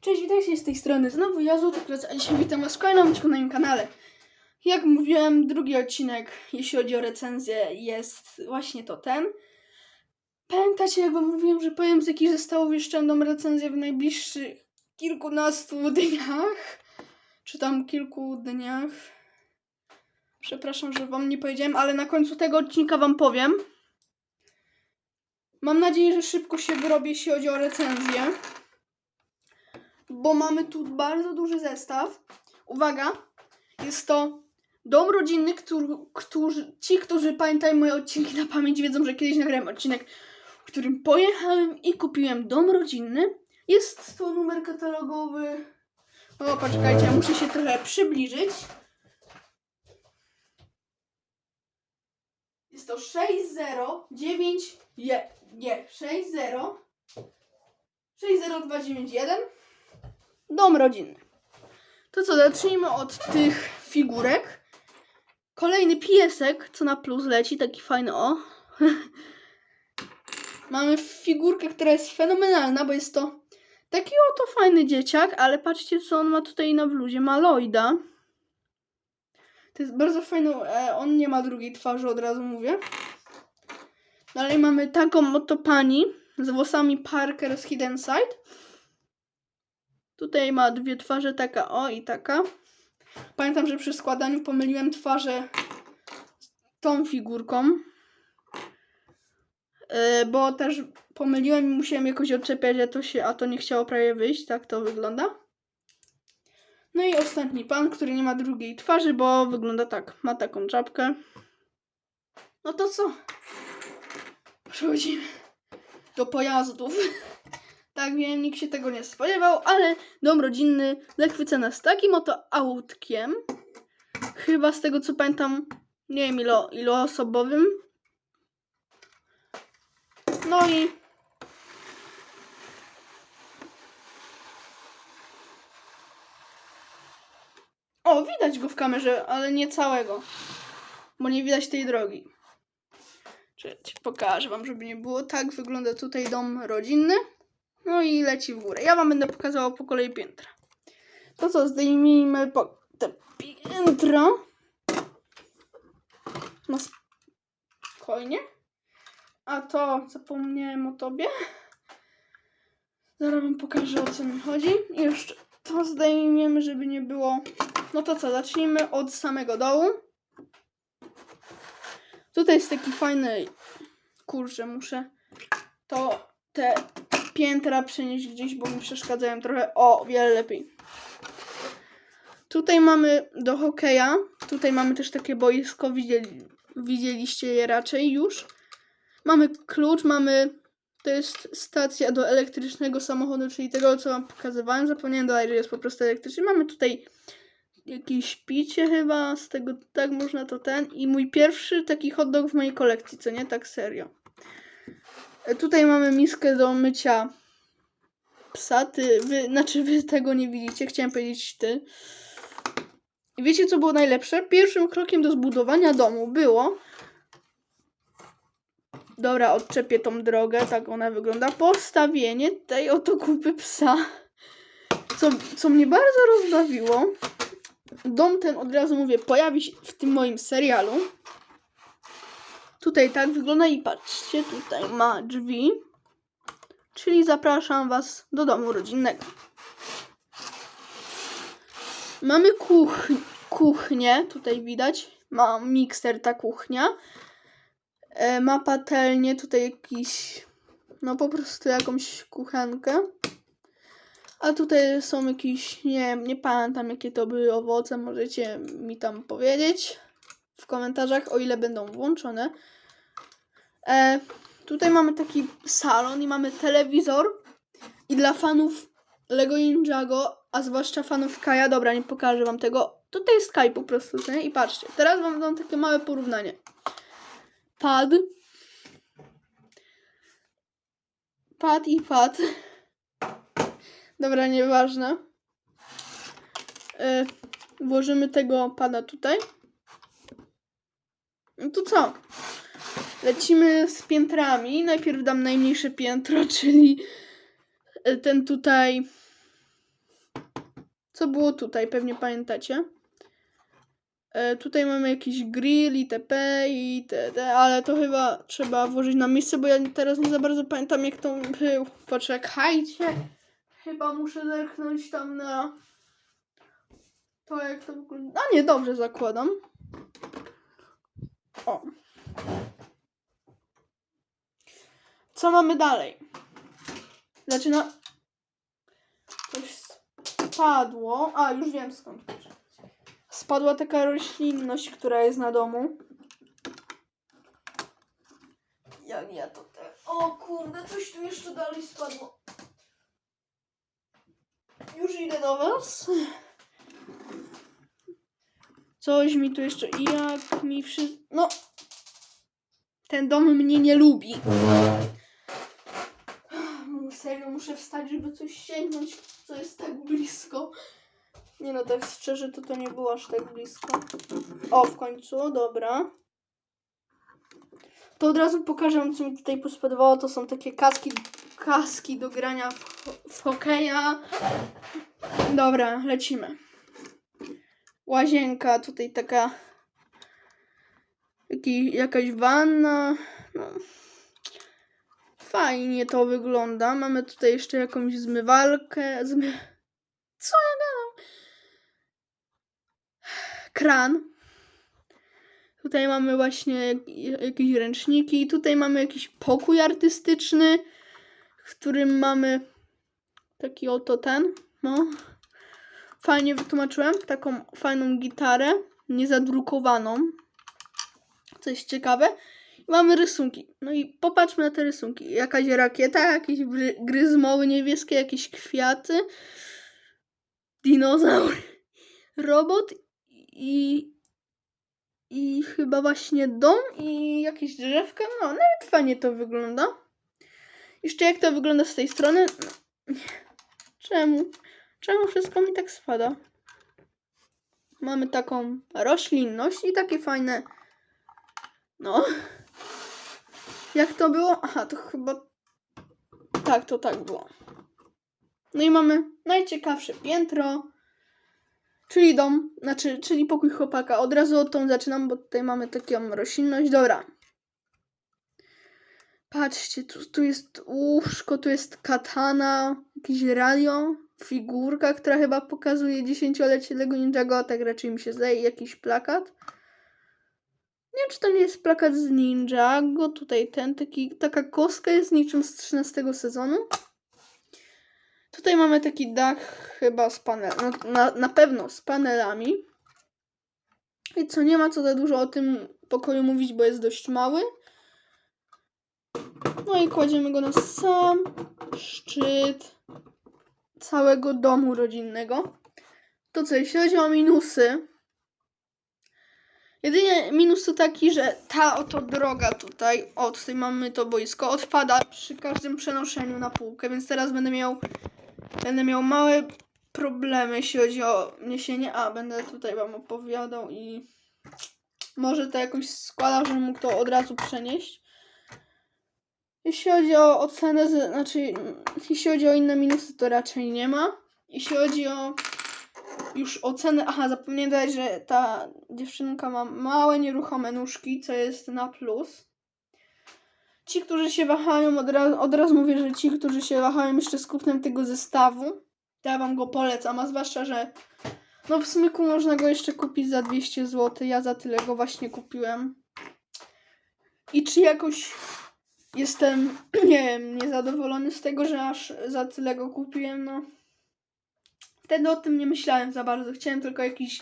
Cześć, witajcie z tej strony. Znowu ja, Złoty Kloc, a dzisiaj witam was w kolejnym odcinku na moim kanale. Jak mówiłem, drugi odcinek, jeśli chodzi o recenzję, jest właśnie to ten. Pamiętacie, jak wam mówiłem, że powiem z jakich zestawów jeszcze będą recenzje w najbliższych kilkunastu dniach? Czy tam kilku dniach? Przepraszam, że wam nie powiedziałem, ale na końcu tego odcinka wam powiem. Mam nadzieję, że szybko się wyrobię, jeśli chodzi o recenzję bo mamy tu bardzo duży zestaw. Uwaga, jest to dom rodzinny, który, którzy, ci, którzy pamiętają moje odcinki na pamięć, wiedzą, że kiedyś nagrałem odcinek, w którym pojechałem i kupiłem dom rodzinny. Jest to numer katalogowy. O, poczekajcie, ja muszę się trochę przybliżyć. Jest to 609, je, nie, 60 60291 Dom rodzinny. To co, zacznijmy od tych figurek. Kolejny piesek, co na plus leci, taki fajny, o. Mamy figurkę, która jest fenomenalna, bo jest to taki oto fajny dzieciak, ale patrzcie, co on ma tutaj na bluzie. Ma Lloyda. To jest bardzo fajny, e, on nie ma drugiej twarzy, od razu mówię. Dalej mamy taką oto pani z włosami Parker z Hidden Side. Tutaj ma dwie twarze, taka o i taka. Pamiętam, że przy składaniu pomyliłem twarze z tą figurką. Yy, bo też pomyliłem i musiałem jakoś odczepiać, a to, się, a to nie chciało prawie wyjść. Tak to wygląda. No i ostatni pan, który nie ma drugiej twarzy, bo wygląda tak. Ma taką czapkę. No to co? Przechodzimy do pojazdów. Tak wiem, nikt się tego nie spodziewał, ale dom rodzinny zachwyca nas takim oto autkiem. Chyba z tego co pamiętam, nie wiem ilo, iloosobowym. No i O, widać go w kamerze, ale nie całego. Bo nie widać tej drogi. Czekajcie, pokażę wam, żeby nie było. Tak wygląda tutaj dom rodzinny. No i leci w górę. Ja wam będę pokazała po kolei piętra. To co, zdejmijmy po te piętro. No spokojnie. A to zapomniałem o tobie. Zaraz wam pokażę o co mi chodzi. I jeszcze to zdejmiemy, żeby nie było. No to co, zacznijmy od samego dołu. Tutaj jest taki fajny. Kurczę, muszę to te piętra przenieść gdzieś, bo mi przeszkadzają trochę. O, wiele lepiej. Tutaj mamy do hokeja. Tutaj mamy też takie boisko. Widzieli, widzieliście je raczej już. Mamy klucz, mamy. To jest stacja do elektrycznego samochodu, czyli tego, co wam pokazywałem. Zapomniałem dodać, że jest po prostu elektryczny. Mamy tutaj jakieś picie chyba, z tego tak można to ten. I mój pierwszy taki hot dog w mojej kolekcji, co nie? Tak serio. E, Tutaj mamy miskę do mycia psa. Ty, wy, znaczy wy tego nie widzicie, chciałem powiedzieć ty. I wiecie co było najlepsze? Pierwszym krokiem do zbudowania domu było Dobra, odczepię tą drogę, tak ona wygląda. Postawienie tej oto kupy psa. Co, co mnie bardzo rozbawiło. Dom ten, od razu mówię, pojawi się w tym moim serialu. Tutaj tak wygląda i patrzcie, tutaj ma drzwi. Czyli zapraszam Was do domu rodzinnego. Mamy kuch kuchnię, tutaj widać. Ma mikser ta kuchnia. E, ma patelnię, tutaj jakiś, no po prostu jakąś kuchenkę. A tutaj są jakieś, nie nie pamiętam jakie to były owoce, możecie mi tam powiedzieć w komentarzach, o ile będą włączone. E, tutaj mamy taki salon i mamy telewizor i dla fanów Lego Ninjago, a zwłaszcza fanów Kaja, dobra, nie pokażę wam tego, tutaj jest Kai po prostu, nie? I patrzcie, teraz wam dam takie małe porównanie. Pad. Pad i pad. Dobra, nieważne. E, włożymy tego pada tutaj. No to co? Lecimy z piętrami. Najpierw dam najmniejsze piętro, czyli e, ten tutaj co było tutaj, pewnie pamiętacie. E, tutaj mamy jakiś grill itp. itd., ale to chyba trzeba włożyć na miejsce, bo ja teraz nie za bardzo pamiętam jak to był. Poczekajcie. Chyba muszę zerknąć tam na to jak to wygląda. A nie, dobrze zakładam. O. Co mamy dalej? Zaczyna. Coś spadło. A, już wiem skąd. Spadła taka roślinność, która jest na domu. Jak ja to te... O kurde, coś tu jeszcze dalej spadło. Już idę do was. Coś mi tu jeszcze... Jak mi wszystko... No... Ten dom mnie nie lubi. Serio, muszę wstać, żeby coś sięgnąć, co jest tak blisko. Nie no, tak szczerze, to to nie było aż tak blisko. O, w końcu, dobra. To od razu pokażę co mi tutaj pospodobało. To są takie kaski, kaski do grania w, w hokeja. Dobra, lecimy. Łazienka, tutaj taka jaki, jakaś wanna. No. Fajnie to wygląda. Mamy tutaj jeszcze jakąś zmywalkę. Zmy... Co ja gadam? Kran. Tutaj mamy właśnie jak- jakieś ręczniki. Tutaj mamy jakiś pokój artystyczny, w którym mamy taki oto ten. No. Fajnie wytłumaczyłem. Taką fajną gitarę, niezadrukowaną. Co jest ciekawe. Mamy rysunki. No i popatrzmy na te rysunki. Jakaś rakieta, jakieś gry- gryzmoły niebieskie, jakieś kwiaty, dinozaur, robot i, i chyba właśnie dom i jakieś drzewka. No, nawet fajnie to wygląda. Jeszcze jak to wygląda z tej strony? No, Czemu? Czemu wszystko mi tak spada? Mamy taką roślinność i takie fajne. No. Jak to było? Aha, to chyba. Tak, to tak było. No i mamy najciekawsze piętro, czyli dom, znaczy, czyli pokój chłopaka. Od razu od tą zaczynam, bo tutaj mamy taką roślinność. Dobra. Patrzcie, tu, tu jest łóżko, tu jest katana, jakieś radio, figurka, która chyba pokazuje dziesięciolecie Lego Ninjago, tak raczej mi się zdaje, jakiś plakat. Nie wiem, czy to nie jest plakat z Ninjago. Tutaj ten, taki, taka kostka jest niczym z 13 sezonu. Tutaj mamy taki dach chyba z panel, no, na, na pewno z panelami. I co, nie ma co za dużo o tym pokoju mówić, bo jest dość mały. No i kładziemy go na sam szczyt całego domu rodzinnego. To co, jeśli chodzi o minusy, Jedynie minus to taki, że ta oto droga tutaj, o tutaj mamy to boisko, odpada przy każdym przenoszeniu na półkę, więc teraz będę miał będę miał małe problemy, jeśli chodzi o niesienie, a będę tutaj wam opowiadał i może to jakoś składał, żebym mógł to od razu przenieść. Jeśli chodzi o ocenę, znaczy jeśli chodzi o inne minusy, to raczej nie ma. Jeśli chodzi o już ocenę. Aha, zapomniałem dodać, że ta dziewczynka ma małe, nieruchome nóżki, co jest na plus. Ci, którzy się wahają, od, ra- od razu mówię, że ci, którzy się wahają jeszcze z kupnem tego zestawu, ja wam go polecam, a zwłaszcza, że no w smyku można go jeszcze kupić za 200 zł. Ja za tyle go właśnie kupiłem. I czy jakoś jestem, nie wiem, niezadowolony z tego, że aż za tyle go kupiłem, no. Wtedy o tym nie myślałem za bardzo. Chciałem tylko jakiś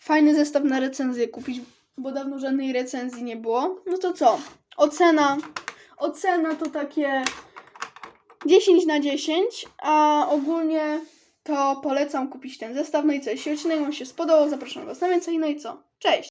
fajny zestaw na recenzję kupić, bo dawno żadnej recenzji nie było. No to co? Ocena. Ocena to takie 10 na 10, a ogólnie to polecam kupić ten zestaw. No i co? Jeśli odcinek Wam się spodobał, zapraszam Was na więcej. No i co? Cześć!